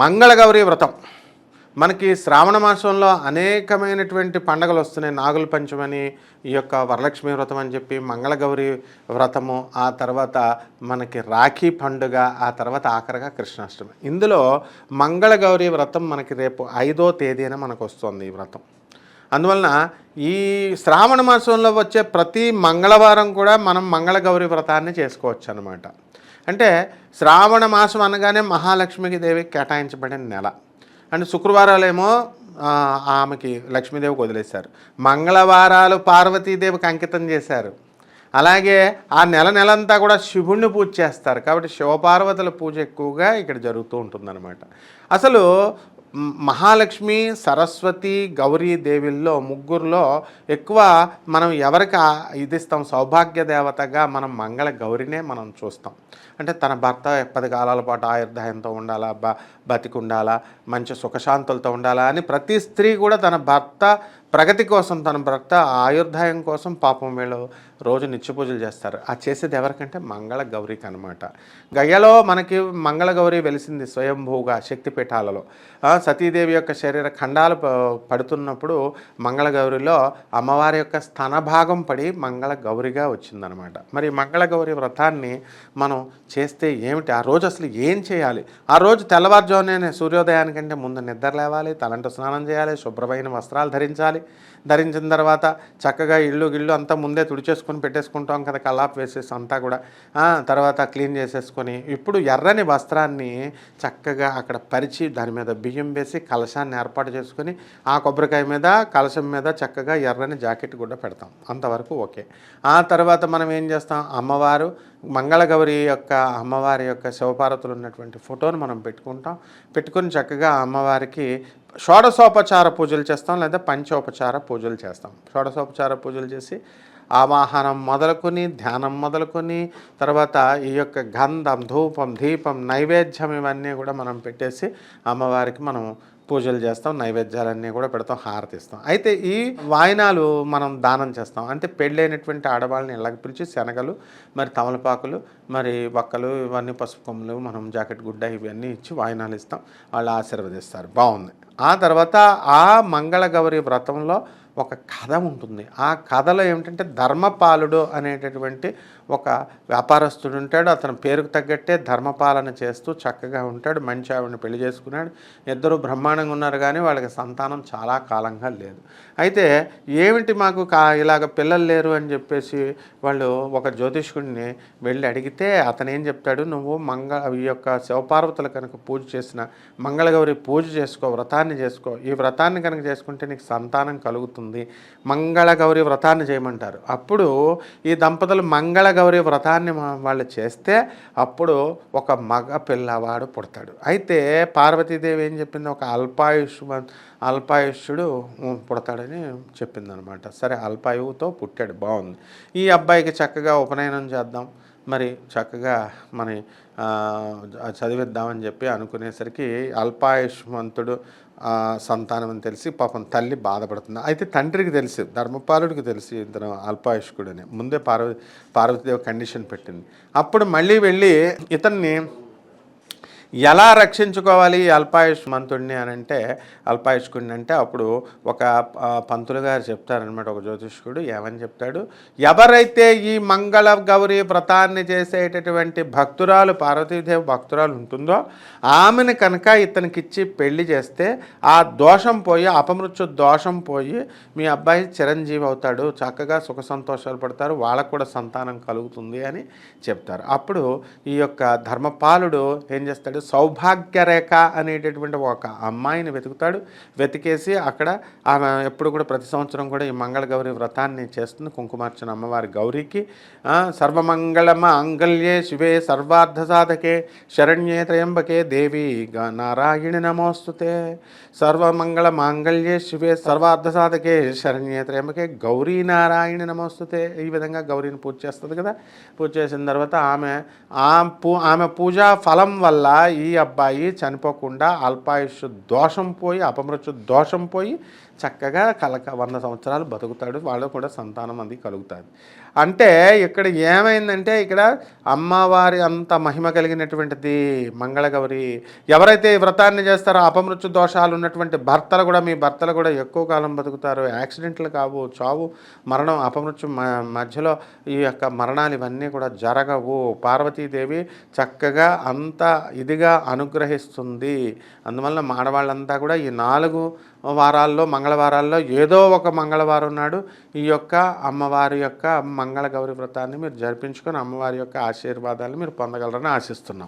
మంగళగౌరి వ్రతం. మనకి శ్రావణ మాసంలో అనేకమైనటువంటి పండగలు వస్తున్నాయి. నాగుల పంచమని ఈ యొక్క వరలక్ష్మి వ్రతం అని చెప్పి మంగళగౌరి వ్రతము ఆ తర్వాత మనకి రాఖీ పండుగ ఆ తర్వాత ఆఖరిగా కృష్ణాష్టమి. ఇందులో మంగళగౌరి వ్రతం మనకి రేపు ఐదో తేదీన మనకు వస్తుంది ఈ వ్రతం. అందువలన ఈ శ్రావణ మాసంలో వచ్చే ప్రతి మంగళవారం కూడా మనం మంగళగౌరి వ్రతాన్ని చేసుకోవచ్చు అనమాట అంటే శ్రావణ మాసం అనగానే మహాలక్ష్మికి దేవికి కేటాయించబడిన నెల. అండ్ శుక్రవారాలేమో ఆమెకి లక్ష్మీదేవికి వదిలేశారు. మంగళవారాలు పార్వతీదేవికి అంకితం చేశారు. అలాగే ఆ నెల నెలంతా కూడా శివుణ్ణి పూజ చేస్తారు. కాబట్టి శివపార్వతుల పూజ ఎక్కువగా ఇక్కడ జరుగుతూ ఉంటుందన్నమాట. అసలు మహాలక్ష్మి సరస్వతి గౌరీ దేవిల్లో ముగ్గురులో ఎక్కువ మనం ఎవరికి ఇదిస్తాం సౌభాగ్య దేవతగా మనం మంగళ గౌరినే మనం చూస్తాం. అంటే తన భర్త పది కాలాల పాటు ఆయుర్దాయంతో ఉండాలా బ బతికి ఉండాలా మంచి సుఖశాంతులతో ఉండాలా అని ప్రతి స్త్రీ కూడా తన భర్త ప్రగతి కోసం తన భర్త ఆయుర్దాయం కోసం పాపం వీళ్ళు రోజు నిత్య పూజలు చేస్తారు. ఆ చేసేది ఎవరికంటే మంగళ గౌరికి అనమాట గయ్యలో మనకి మంగళ గౌరి వెలిసింది స్వయంభూగా శక్తిపీఠాలలో. సతీదేవి యొక్క శరీర ఖండాలు పడుతున్నప్పుడు మంగళ గౌరిలో అమ్మవారి యొక్క స్థన భాగం పడి మంగళ గౌరిగా వచ్చిందనమాట మరి మంగళ గౌరి వ్రతాన్ని మనం చేస్తే ఏమిటి? ఆ రోజు అసలు ఏం చేయాలి? ఆ రోజు తెల్లవారుజామునే సూర్యోదయానికంటే ముందు నిద్ర లేవాలి తలంటు స్నానం చేయాలి శుభ్రమైన వస్త్రాలు ధరించాలి. ధరించిన తర్వాత చక్కగా ఇల్లు గిల్లు అంతా ముందే తుడిచేసుకొని పెట్టేసుకుంటాం కదా కల్లాపు వేసేసి అంతా కూడా. తర్వాత క్లీన్ చేసేసుకొని ఇప్పుడు ఎర్రని వస్త్రాన్ని చక్కగా అక్కడ పరిచి దాని మీద బియ్యం వేసి కలశాన్ని ఏర్పాటు చేసుకొని ఆ కొబ్బరికాయ మీద కలశం మీద చక్కగా ఎర్రని జాకెట్ కూడా పెడతాం. అంతవరకు ఓకే. ఆ తర్వాత మనం ఏం చేస్తాం? అమ్మవారు మంగళగౌరి యొక్క అమ్మవారి యొక్క శివపార్వతులు ఉన్నటువంటి ఫోటోను మనం పెట్టుకుంటాం. పెట్టుకొని చక్కగా అమ్మవారికి షోడశోపచార పూజలు చేస్తాం లేదా పంచోపచార పూజలు చేస్తాం. షోడశోపచార పూజలు చేసి ఆవాహనం మొదలుకొని ధ్యానం మొదలుకొని తర్వాత ఈ యొక్క గంధం ధూపం దీపం నైవేద్యం ఇవన్నీ కూడా మనం పెట్టేసి అమ్మవారికి మనం పూజలు చేస్తాం నైవేద్యాలన్నీ కూడా పెడతాం హారతిస్తాం. అయితే ఈ వాయినాలు మనం దానం చేస్తాం. అంటే పెళ్ళైనటువంటి ఆడవాళ్ళని ఇళ్ళకి పిలిచి శనగలు మరి తమలపాకులు మరి వక్కలు ఇవన్నీ పసుపు కొమ్మలు మనం జాకెట్ గుడ్డ ఇవన్నీ ఇచ్చి వాయినాలు ఇస్తాం. వాళ్ళు ఆశీర్వదిస్తారు. బాగుంది. ఆ తర్వాత ఆ మంగళగౌరి వ్రతంలో ఒక కథ ఉంటుంది. ఆ కథలో ఏమిటంటే ధర్మపాలుడు అనేటటువంటి ఒక వ్యాపారస్తుడు ఉంటాడు. అతని పేరుకు తగ్గట్టే ధర్మపాలన చేస్తూ చక్కగా ఉంటాడు. మంచి ఆవిడని పెళ్ళి చేసుకున్నాడు. ఇద్దరు బ్రహ్మాండంగా ఉన్నారు కానీ వాళ్ళకి సంతానం చాలా కాలంగా లేదు. అయితే ఏమిటి మాకు కా ఇలాగ పిల్లలు లేరు అని చెప్పేసి వాళ్ళు ఒక జ్యోతిష్కుడిని వెళ్ళి అడిగితే అతను ఏం చెప్తాడు? నువ్వు మంగ ఈ యొక్క శివపార్వతులు కనుక పూజ చేసిన మంగళగౌరి పూజ చేసుకో వ్రతాన్ని చేసుకో. ఈ వ్రతాన్ని కనుక చేసుకుంటే నీకు సంతానం కలుగుతుంది. మంగళగౌరి వ్రతాన్ని చేయమంటారు. అప్పుడు ఈ దంపతులు మంగళగౌరి వ్రతాన్ని వాళ్ళు చేస్తే అప్పుడు ఒక మగ పిల్లవాడు పుడతాడు. అయితే పార్వతీదేవి ఏం చెప్పింది? ఒక అల్పాయుష్ అల్పాయుష్యుడు పుడతాడని చెప్పిందనమాట. సరే అల్పాయువుతో పుట్టాడు. బాగుంది. ఈ అబ్బాయికి చక్కగా ఉపనయనం చేద్దాం. మరి చక్కగా మరి చదివిద్దామని చెప్పి అనుకునేసరికి అల్పాయుష్మంతుడు సంతానం అని తెలిసి పాపం తల్లి బాధపడుతుంది. అయితే తండ్రికి తెలిసి ధర్మపాలుడికి తెలిసి ఇతను అల్పాయుష్కుడని. ముందే పార్వతి పార్వతీదేవి కండిషన్ పెట్టింది. అప్పుడు మళ్ళీ వెళ్ళి ఇతన్ని ఎలా రక్షించుకోవాలి అల్పాయుష్ అల్పాయుష్మంతుడిని అని అంటే అల్పాయుష్కుడిని అంటే అప్పుడు ఒక పంతులు గారు చెప్తారనమాట ఒక జ్యోతిష్కుడు ఏమని చెప్తాడు ఎవరైతే ఈ మంగళ గౌరీ వ్రతాన్ని చేసేటటువంటి భక్తురాలు పార్వతీదేవి భక్తురాలు ఉంటుందో ఆమెను కనుక ఇతనికిచ్చి పెళ్ళి చేస్తే ఆ దోషం పోయి అపమృత్యు దోషం పోయి మీ అబ్బాయి చిరంజీవి అవుతాడు చక్కగా సుఖ సంతోషాలు పడతారు వాళ్ళకు కూడా సంతానం కలుగుతుంది అని చెప్తారు. అప్పుడు ఈ యొక్క ధర్మపాలుడు ఏం చేస్తాడు సౌభాగ్యరేఖ అనేటటువంటి ఒక అమ్మాయిని వెతుకుతాడు. వెతికేసి అక్కడ ఆమె ఎప్పుడు కూడా ప్రతి సంవత్సరం కూడా ఈ మంగళగౌరి వ్రతాన్ని చేస్తుంది. కుంకుమార్చన అమ్మవారి గౌరీకి. ఆ, సర్వమంగళ మాంగళ్యే శివే సర్వార్థ సాధకే శరణ్యే త్రయంబకే దేవి గ- నారాయణి నమోస్తుతే. సర్వమంగళ మాంగళ్యే శివే సర్వార్థ సాధకే శరణ్యే త్రయంబకే గౌరీ నారాయణి నమోస్తుతే. ఈ విధంగా గౌరీని పూజ చేస్తుంది కదా. పూజ చేసిన తర్వాత ఆమె ఆ పూ ఆమె పూజా ఫలం వల్ల ఈ అబ్బాయి చనిపోకుండా అల్పాయుష్ దోషం పోయి అపమృత్యు దోషం పోయి చక్కగా కలక వంద సంవత్సరాలు బతుకుతాడు. వాళ్ళు కూడా సంతానం అది కలుగుతుంది. అంటే ఇక్కడ ఏమైందంటే ఇక్కడ అమ్మవారి అంత మహిమ కలిగినటువంటిది మంగళగౌరి. ఎవరైతే ఈ వ్రతాన్ని చేస్తారో అపమృత్యు దోషాలు ఉన్నటువంటి భర్తలు కూడా మీ భర్తలు కూడా ఎక్కువ కాలం బతుకుతారు. యాక్సిడెంట్లు కావు చావు మరణం అపమృత్యు మధ్యలో ఈ యొక్క మరణాలు ఇవన్నీ కూడా జరగవు. పార్వతీదేవి చక్కగా అంత ఇది కొద్దిగా అనుగ్రహిస్తుంది. అందువల్ల మాడవాళ్ళంతా కూడా ఈ నాలుగు వారాల్లో మంగళవారాల్లో ఏదో ఒక మంగళవారం నాడు ఈ యొక్క అమ్మవారి యొక్క మంగళ గౌరి వ్రతాన్ని మీరు జరిపించుకొని అమ్మవారి యొక్క ఆశీర్వాదాలు మీరు పొందగలరని ఆశిస్తున్నాం.